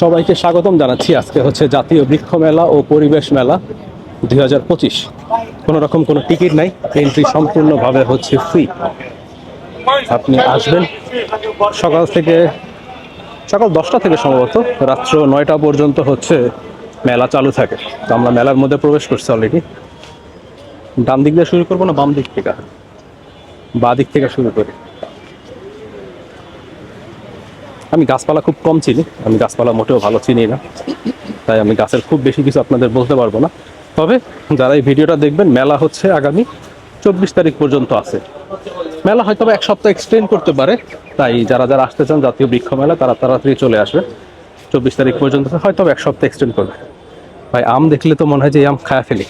সবাইকে স্বাগতম জানাচ্ছি। আজকে হচ্ছে জাতীয় বৃক্ষ মেলা ও পরিবেশ মেলা দুই হাজার পঁচিশ। কোনো রকম কোনো টিকিট নাই এন্ট্রি সম্পূর্ণভাবে হচ্ছে ফ্রি আপনি আসবেন সকাল থেকে, সকাল দশটা থেকে সম্ভবত, রাত্র নয়টা পর্যন্ত হচ্ছে মেলা চালু থাকে। তো আমরা মেলার মধ্যে প্রবেশ করছি অলরেডি ডান দিক দিয়ে শুরু করব না বাম দিক থেকে? বা দিক থেকে শুরু করি। আমি গাছপালা খুব কম চিনি, আমি গাছপালা মোটেও ভালো চিনি না। তাই আমি গাছের খুব বেশি কিছু আপনাদের বলতে পারব না। তবে যারা এই ভিডিওটা দেখবেন, মেলা হচ্ছে আগামী চব্বিশ তারিখ পর্যন্ত আছে। মেলা হয়তো এক সপ্তাহ এক্সটেন্ড করতে পারে, তাই যারা যারা আসতে চান জাতীয় বৃক্ষ মেলা, তারা তাড়াতাড়ি চলে আসবে। চব্বিশ তারিখ পর্যন্ত হয়তো এক সপ্তাহ এক্সটেন্ড করবে। ভাই, আম দেখলে তো মনে হয় যে আম খায়া ফেলি।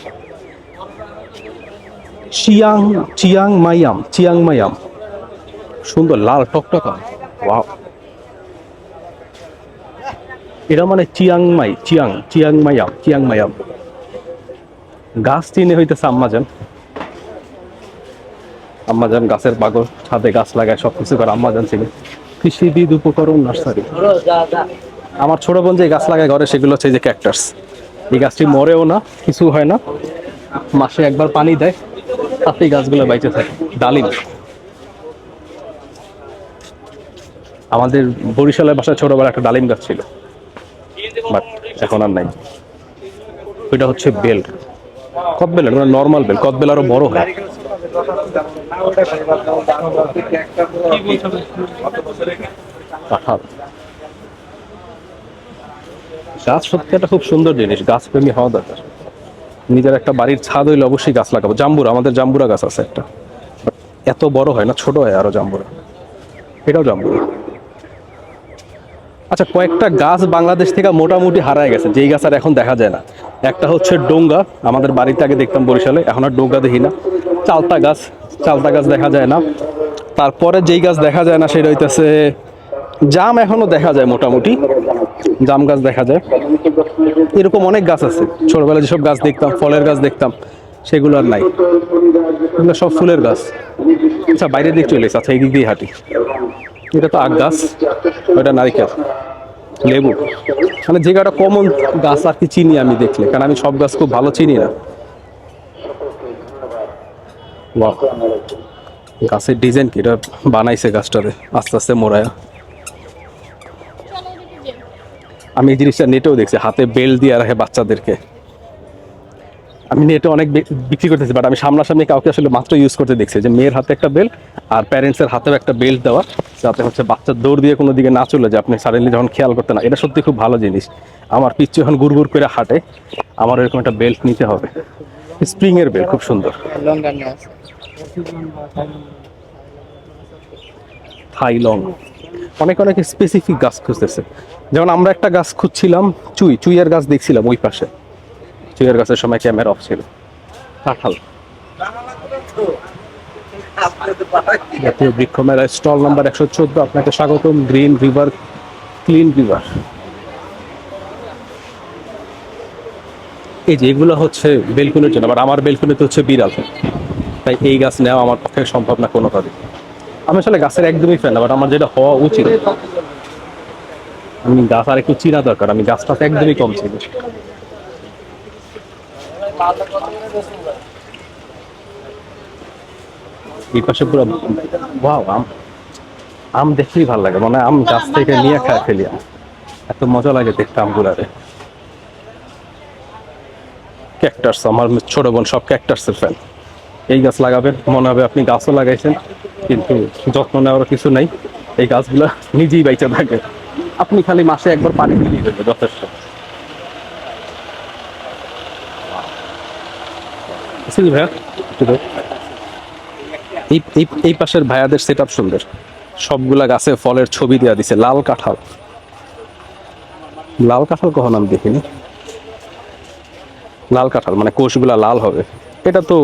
চিয়াং চিয়াং মাই আম, চিয়াং মাই আম। সুন্দর, লাল টকটক আম। এটা মানে চিয়াংমাই চিয়াং চিয়াংমাইয়াম চিয়াংমাইয়াম গাছ চিনে হইতেছে আম্মাজান আম্মাজান গাছের পাগল, ছাদে গাছ লাগায় সব কিছু করে আম্মাজান চিনে। কৃষিবিদ উপকরণ নার্সারি। আমার ছোট বোন যে গাছ লাগায় ঘরে, সেগুলো হচ্ছে যে ক্যাকটাস এই গাছটি মরেও না, কিছু হয় না। মাসে একবার পানি দেয়, তাতেই গাছগুলো বাইতে থাকে। ডালিম। আমাদের বরিশালের বাসায় ছোটবেলা একটা ডালিম গাছ ছিল। এখন আর নাই। ওইটা হচ্ছে বেল কদবেল মানে নর্মাল বেল কদবেল আরও বড় হয়। গাছ সত্যি একটা খুব সুন্দর জিনিস গাছ প্রেমী হওয়া দরকার। নিজের একটা বাড়ির ছাদ হইলে অবশ্যই গাছ লাগাবো। জাম্বুরা, আমাদের জাম্বুরা গাছ আছে একটা। এত বড় হয় না, ছোট হয় আরও জাম্বুরা। এটাও জাম্বুরা। আচ্ছা কয়েকটা গাছ বাংলাদেশ থেকে মোটামুটি হারায় গেছে, যেই গাছ আর এখন দেখা যায় না। একটা হচ্ছে ডোঙ্গা, আমাদের বাড়িতে আগে দেখতাম বরিশালে, এখন আর ডোঙ্গা দেখি না। চালতা গাছ চালতা গাছ দেখা যায় না। তারপরে যেই গাছ দেখা যায় না, সেটা হইতেছে জাম এখনও দেখা যায় মোটামুটি। জাম গাছ দেখা যায়। এরকম অনেক গাছ আছে। ছোটবেলায় যেসব গাছ দেখতাম, ফলের গাছ দেখতাম, সেগুলো আর নাই। এগুলো সব ফুলের গাছ। আচ্ছা বাইরের দিক চলে আচ্ছা এই দিক দিয়ে হাঁটি। এটা তো আখ গাছ, ওটা নারিকেল। লেবু। মানে যে কটা কমন গাছ, আর কি চিনি আমি দেখলে, কারণ আমি সব গাছ খুব ভালো চিনি না। গাছের ডিজাইন কি? এটা বানাইছে গাছটাতে আস্তে আস্তে মোড়ায়া। আমি এই জিনিসটা নেটেও দেখছি, হাতে বেল দিয়ে রাখে বাচ্চাদেরকে। আমি নেটে অনেক বিক্রি করতেছি বাট আমি সামনাসামনি কাউকে আসলে মাত্র ইউজ করতে দেখছি যে মেয়ের হাতে একটা বেল্ট আর প্যারেন্টসের হাতেও একটা বেল্ট দেওয়া, যাতে হচ্ছে বাচ্চার দৌড় দিয়ে কোনো দিকে না চলে যায়, আপনি সাডেনলি যখন খেয়াল করতে না। এটা সত্যি খুব ভালো জিনিস। আমার পিচ্ছু যখন গুড় গুড় করে হাঁটে, আমার এরকম একটা বেল্ট নিতে হবে। স্প্রিং এর বেল খুব সুন্দর। থাইলং অনেক অনেক স্পেসিফিক গাছ খুঁজতেছে। যেমন আমরা একটা গাছ খুঁজছিলাম, চুই, চুইয়ের গাছ দেখছিলাম ওই পাশে। চুইয়ের গাছের সময় ক্যামেরা অফ ছিল। কাঁঠাল। জাতীয় বৃক্ষ মেলায় স্টল নাম্বার একশো চোদ্দ। আপনাকে স্বাগতম, গ্রিন রিভার, ক্লিন রিভার। এই যে এগুলো হচ্ছে বেলকুনির জন্য, আবার আমার বেলকুনিতে হচ্ছে বিড়াল। তাই এই গাছ নেওয়া আমার পক্ষে সম্ভব না কোনোভাবে। আমি আসলে গাছের একদমই ফ্যান বাট আমার যেটা হওয়া উচিত। আমি গাছ আর একটু চিনা দরকার, আমি গাছটা তো একদমই কম চিনি এই পাশে পুরো ওয়াও আম আম দেখলেই ভালো লাগে। মানে আম গাছ থেকে নিয়ে খায় ফেলি এত মজা লাগে দেখতে আমগুলারে। ক্যাকটাস আমার ছোট বোন সব ক্যাকটাসের ফ্যান এই গাছ লাগাবেন মনে হবে আপনি গাছও লাগাইছেন কিন্তু যত্ন নেওয়ার কিছু নাই। এই গাছগুলো নিজেই বাইচা থাকে। আপনি খালি মাসে একবার পানি দিলেই দেবে যথেষ্ট। ভাইয়া? একটু দাও। এই এই এই পাশের ভাইয়াদের সেট আপ সুন্দর। সবগুলা গাছে ফলের ছবি দেওয়া দিছে, লাল কাঁঠাল। লাল কাঁঠাল কখন আমি দেখিনি। লাল কাঁঠাল মানে কোষগুলা লাল হবে। এটা তো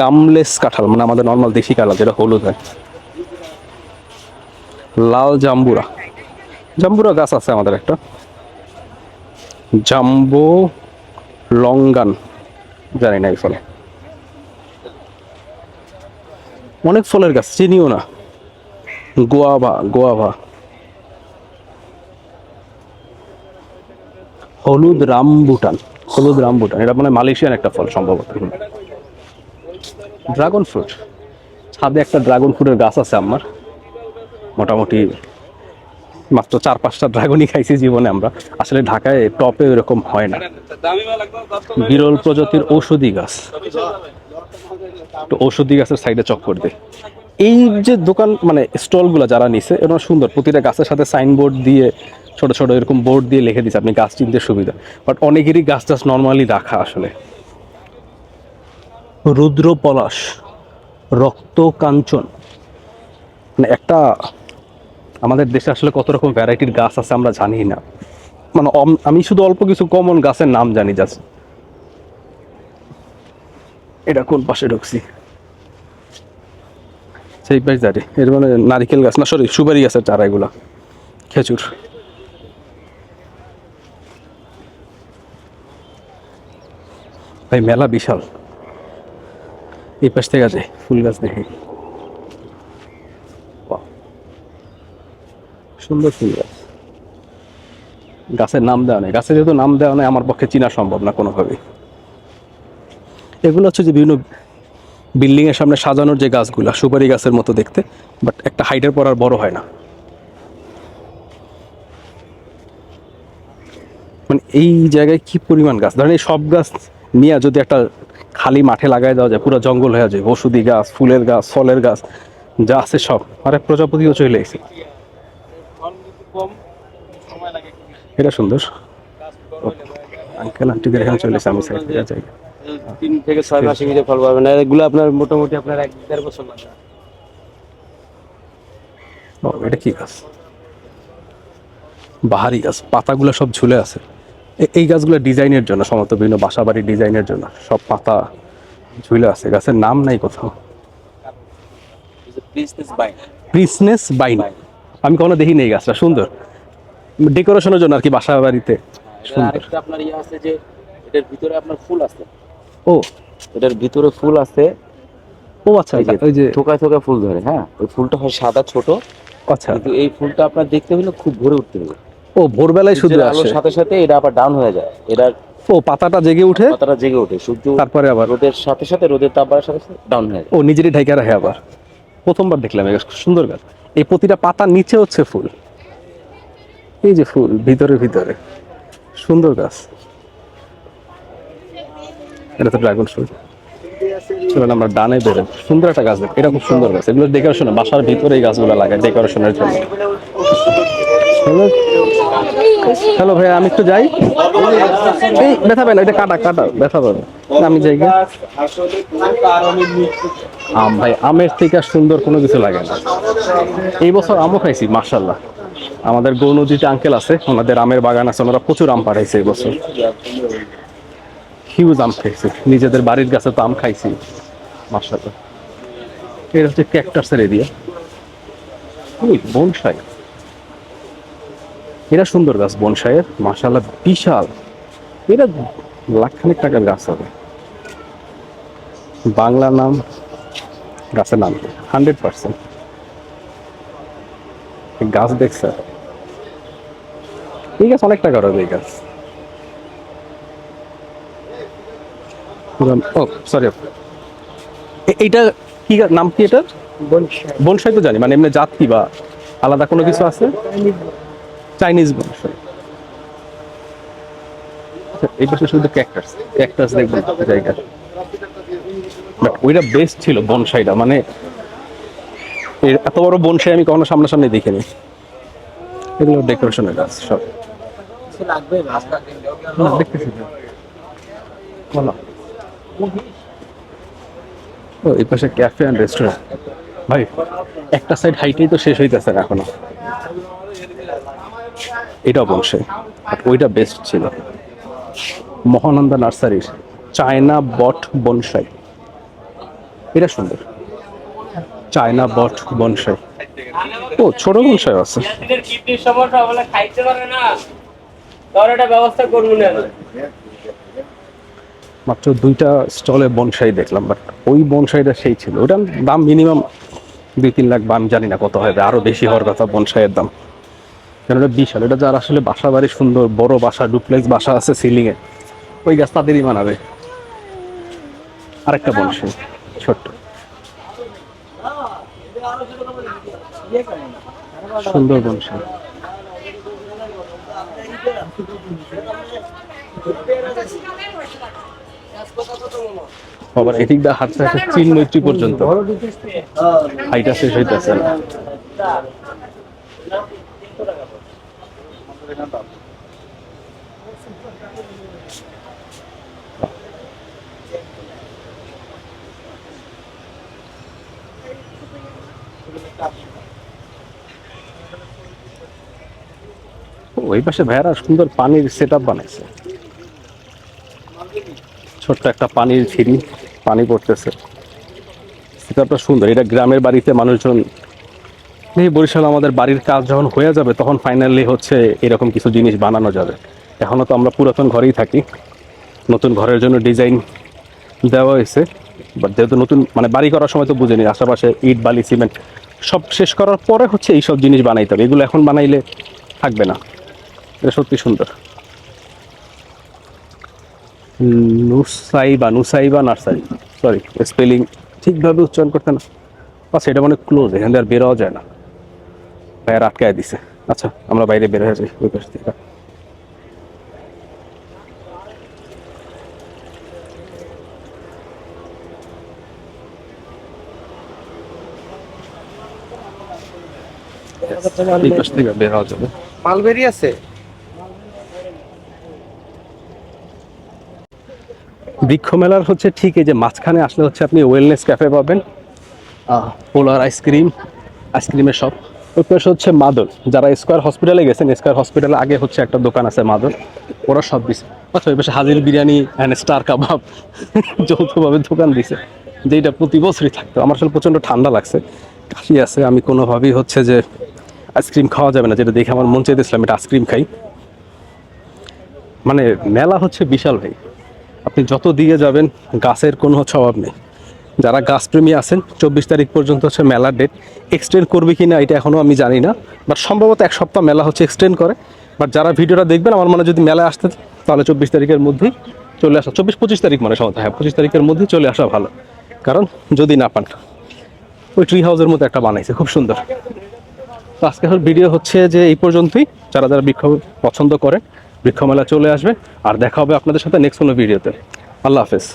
গামলেস কাঁঠাল মানে আমাদের নর্মাল দেশি কাঁঠাল, যেটা হলুদ হয়। লাল জাম্বুরা। জাম্বুরা গাছ আছে আমাদের একটা। জাম্বো, লঙ্গান, জানি না এই ফল। অনেক ফলের গাছ, চিনিও না। গোয়াভা গোয়াভা হলুদ রামবুটান হলুদ রামবুটান, এটা মানে মালয়েশিয়ান একটা ফল সম্ভবত। ড্রাগন ফ্রুট, ছাদে একটা ড্রাগন ফ্রুটের গাছ আছে আমার। মোটামুটি মাত্র চার পাঁচটা ড্রাগনই খাইছি জীবনে আমরা। আসলে ঢাকায় টপে এরকম হয় না। বিরল প্রজাতির ঔষধি গাছ। তো ঔষধি গাছের সাইডে চক্কর দেয় এই যে দোকান মানে স্টলগুলো যারা নিছে এরা সুন্দর। প্রতিটা গাছের সাথে সাইনবোর্ড দিয়ে ছোট ছোট এরকম বোর্ড দিয়ে লিখে দিচ্ছে আপনি গাছ চিনতে সুবিধা। বাট অনেকেরই গাছ টাছ নর্মালি রাখা আসলে। রুদ্র পলাশ রক্ত কাঞ্চন মানে একটা আমাদের দেশে আসলে কত রকম ভ্যারাইটির গাছ আছে আমরা জানি না মানে আমি শুধু অল্প কিছু কমন গাছের নাম জানি জাস্ট এটা কোন পাশে ঢুকছি? সেই পাশ দাঁড়িয়ে এর মানে নারিকেল গাছ না সরি সুপারি গাছের চারা এগুলা, খেজুর। ভাই, মেলা বিশাল। এই পাশ থেকে আছে ফুল গাছ দেখি। সুন্দর ফুল গাছ। গাছের নাম দেওয়া নেই। গাছের যেহেতু নাম দেওয়া নেই, আমার পক্ষে চিনা সম্ভব না কোনোভাবেই। এগুলো হচ্ছে যে বিভিন্ন বিল্ডিংয়ের সামনে সাজানোর যে গাছগুলা সুপারি গাছের মতো দেখতে বাট একটা হাইটের পর আর বড় হয় না। মানে এই জায়গায় কি পরিমাণ গাছ? ধরেন এই সব গাছ নিয়ে যদি একটা খালি মাঠে লাগাই দেওয়া যায় পুরো জঙ্গল হয়ে যায় ওষুধি গাছ ফুলের গাছ ফলের গাছ যা আছে সব। আরে প্রজাপতিও চলে এসেছে। এটা সুন্দর। আঙ্কেল আন্টিদের এখানে চলে এসে আমি সাইড যাই। তিন থেকে ছয় মাসের ভিতরে ফল পাবেন। এগুলো আপনার মোটামুটি আপনার এক দেড় বছর লাগবে। এটা কি গাছ? বাহারি গাছ পাতাগুলো সব ঝুলে আছে। এই গাছগুলো ডিজাইনের জন্য সমস্ত বিভিন্ন বাসা বাড়ির ডিজাইনের জন্য সব পাতা ঝুলে আছে। গাছের নাম নাই কোথাও। প্রিসনেস বাইন আমি কখনো দেখিনি এই গাছটা সুন্দর। ডেকোরেশনের জন্য আর কি বাসা বাড়িতে সুন্দর আপনার ইয়ে আছে যে এটার ভিতরে আপনার ফুল আছে। ও এটার ভিতরে ফুল আছে। ও আচ্ছা এই যে ওই যে থোকায় থোকায় ফুল ধরে হ্যাঁ? ওই ফুলটা হয় সাদা ছোট। আচ্ছা। কিন্তু এই ফুলটা আপনার দেখতে হলে খুব ভরে উঠতে হবে। ও ভোরবেলায় শুধু আসে। আলোর সাথে সাথে এটা আবার ডাউন হয়ে যায়। এটা ও পাতাটা জেগে উঠে? পাতাটা জেগে ওঠে সূর্য তারপরে আবার? রোদের সাথে সাথে রোদের তাপমাত্রার সাথে সাথে ডাউন হয়ে যায়। ও নিজেরই ঢাইকা রাখে আবার। প্রথমবার দেখলাম সুন্দর গাছ। এই প্রতিটা পাতার নিচে হচ্ছে ফুল। এই যে ফুল ভিতরে ভিতরে। সুন্দর গাছ। এটা তো ড্রাগন ফ্রুট চলুন আমরা ডানে বেরো সুন্দর একটা গাছ দেখ খুব সুন্দর গাছ। এগুলো ডেকোরেশন বাসার ভিতরে এই গাছগুলো লাগায় ডেকোরেশনের জন্য। হ্যালো? হ্যালো ভাই আমি একটু যাই। এই ব্যথা পাই না, এটা কাটা কাটা, ব্যথা পাবে আমি যাই। আম ভাই, আমের থেকে সুন্দর কোনো কিছু লাগে না। এই বছর আমও খাইছি মার্শাল্লাহ আমাদের গৌ নদীতে আঙ্কেল আছে, ওনাদের আমের বাগান আছে, ওনারা প্রচুর আম পাঠাইছে এই বছর। হিউজ আম খাইছি। নিজেদের বাড়ির গাছে তো আম খাইছি। মার্শাল্লাহ এটা হচ্ছে ক্যাকটাসের এরিয়া। ওই বনসাই। এটা সুন্দর গাছ বনসাইয়ের মার্শাল্লাহ বিশাল। এটা লাখখানিক টাকার গাছ হবে। বাংলা নাম গাছের নাম হান্ড্রেড পার্সেন্ট। গাছ দেখছে। এই গাছ অনেক টাকার হবে এই গাছ। ও সরি এইটা কি নাম কি এটা বনসাই। তো জানি মানে এমনি জাত কি বা আলাদা কোনো কিছু আছে? Chinese bonsai. আচ্ছা, এই পাশে শুধু ক্যাকটাস ক্যাকটাস দেখবেন জায়গা। বাট ওইটা বেস্ট ছিল বনসাইটা মানে এত বড় বনসাই আমি কখনো সামনাসামনি দেখিনি। এগুলো ডেকোরেশনের গাছ সব। না, দেখতেছি। তো। ও, এই পাশে ক্যাফে অ্যান্ড রেস্টুরেন্ট ভাই, একটা সাইড হাইটেই তো শেষ হইতেছে না এখনও। এটাও বনসাই বাট ওইটা বেস্ট ছিল। মহানন্দা নার্সারির চায়না বট বনসাই। এটা সুন্দর। চায়না বট বনসাই। ও, ছোট বনসাই আছে। ব্যবস্থা করব না মাত্র দুইটা স্টলে বনসাই দেখলাম বাট ওই বনসাইটা সেই ছিল। ওটার দাম মিনিমাম দুই তিন লাখ বা আমি জানি না কত হবে আরও বেশি হওয়ার কথা বনসাইয়ের দাম। কারণ এটা বিশাল, এটা যার আসলে বাসা বাড়ি সুন্দর, বড় বাসা ডুপ্লেক্স বাসা আছে সিলিংয়ে ওই গাছ তাদেরই মানাবে আরেকটা বংশ ছোট্ট। সুন্দর বংশ আবার এদিক দা হাঁটতে হাঁটতে চীন মৈত্রী পর্যন্ত। হাইটা শেষ হইতেছে না ওই পাশে ভাইয়ারা সুন্দর পানির সেট আপ বানাইছে। ছোট্ট একটা পানির ছিরি পানি পড়তেছে। সেটআপটা সুন্দর, এটা গ্রামের বাড়িতে মানুষজন এই বরিশাল আমাদের বাড়ির কাজ যখন হয়ে যাবে, তখন ফাইনালি হচ্ছে এরকম কিছু জিনিস বানানো যাবে। এখনও তো আমরা পুরাতন ঘরেই থাকি। নতুন ঘরের জন্য ডিজাইন দেওয়া হয়েছে। বাট যেহেতু নতুন মানে বাড়ি করার সময় তো বুঝেনি, আশেপাশে ইট, বালি, সিমেন্ট সব শেষ করার পরে হচ্ছে এইসব জিনিস বানাইতে হবে। এগুলো এখন বানাইলে থাকবে না। এটা সত্যি সুন্দর। Nusaiba Nusaiba nursery sorry spelling ঠিকভাবে উচ্চারণ করতে না। আচ্ছা এটা মানে ক্লোজ এখান থেকে আর বেরোয়া যায় না। ভাইয়ার আটকায় দিছে। আচ্ছা আমরা বাইরে বের হয়ে যাই ওই পাশ থেকে এই পাশ থেকে বের হওয়া যাবে। মালবেরি আছে? বৃক্ষ মেলার হচ্ছে ঠিক এই যে মাঝখানে আসলে হচ্ছে আপনি ওয়েলনেস ক্যাফে পাবেন। পোলার আইসক্রিম আইসক্রিমের শপ ওই পাশে হচ্ছে মাদল যারা স্কোয়ার হসপিটালে গেছেন স্কোয়ার হসপিটালে আগে হচ্ছে একটা দোকান আছে মাদল ওরা সব দিছে। আচ্ছা ওই পাশে হাজির বিরিয়ানি অ্যান্ড স্টার কাবাব যৌথভাবে দোকান দিছে। যেটা প্রতি বছরই থাকতো। আমার আসলে প্রচণ্ড ঠান্ডা লাগছে। কাশি আছে। আমি কোনোভাবেই হচ্ছে যে আইসক্রিম খাওয়া যাবে না। যেটা দেখে আমার মন চাইতেছিলাম এটা আইসক্রিম খাই। মানে মেলা হচ্ছে বিশাল ভাই। আপনি যত দিয়ে যাবেন, গাছের কোনো অভাব নেই। যারা গাছপ্রেমী আছেন, চব্বিশ তারিখ পর্যন্ত হচ্ছে মেলার ডেট এক্সটেন্ড করবে কি না এটা এখনও আমি জানি না বাট সম্ভবত এক সপ্তাহ মেলা হচ্ছে এক্সটেন্ড করে। বাট যারা ভিডিওটা দেখবেন, আমার মনে যদি মেলায় আসতে, তাহলে চব্বিশ তারিখের মধ্যেই চলে আসা, চব্বিশ পঁচিশ তারিখ মানে সম্ভবত হ্যাঁ পঁচিশ তারিখের মধ্যেই চলে আসা ভালো। কারণ যদি না পান, ওই ট্রি হাউসের মতো একটা বানাইছে, খুব সুন্দর। তো আজকে ভিডিও হচ্ছে যে এই পর্যন্তই। যারা যারা বিক্ষোভ পছন্দ করে বৃক্ষ মেলা চলে আসবে। আর দেখা হবে আপনাদের সাথে নেক্সট কোনো ভিডিওতে। আল্লাহ হাফেজ।